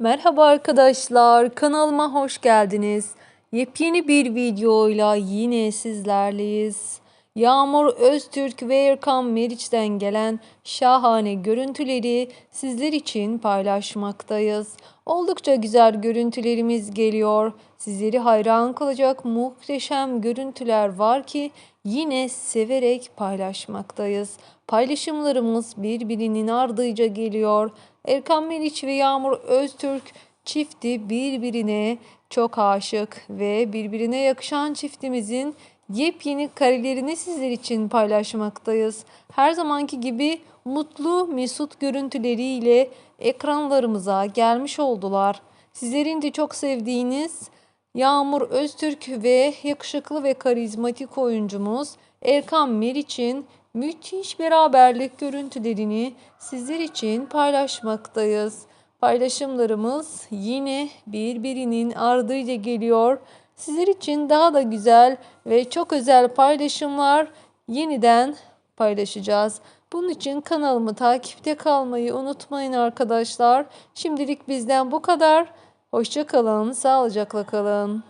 Merhaba arkadaşlar, kanalıma hoş geldiniz. Yepyeni bir videoyla yine sizlerleyiz. Yağmur Öztürk ve Erkan Meriç'ten gelen şahane görüntüleri sizler için paylaşmaktayız. Oldukça güzel görüntülerimiz geliyor. Sizleri hayran kalacak muhteşem görüntüler var ki yine severek paylaşmaktayız. Paylaşımlarımız birbirinin ardıyla geliyor. Erkan Meriç ve Yağmur Öztürk çifti birbirine çok aşık ve birbirine yakışan çiftimizin yepyeni karelerini sizler için paylaşmaktayız. Her zamanki gibi mutlu mesut görüntüleriyle ekranlarımıza gelmiş oldular. Sizlerin de çok sevdiğiniz Yağmur Öztürk ve yakışıklı ve karizmatik oyuncumuz Erkan Meriç'in müthiş beraberlik görüntülerini sizler için paylaşmaktayız. Paylaşımlarımız yine birbirinin ardıyla geliyor. Sizler için daha da güzel ve çok özel paylaşımlar yeniden paylaşacağız. Bunun için kanalımı takipte kalmayı unutmayın arkadaşlar. Şimdilik bizden bu kadar. Hoşça kalın, sağlıcakla kalın.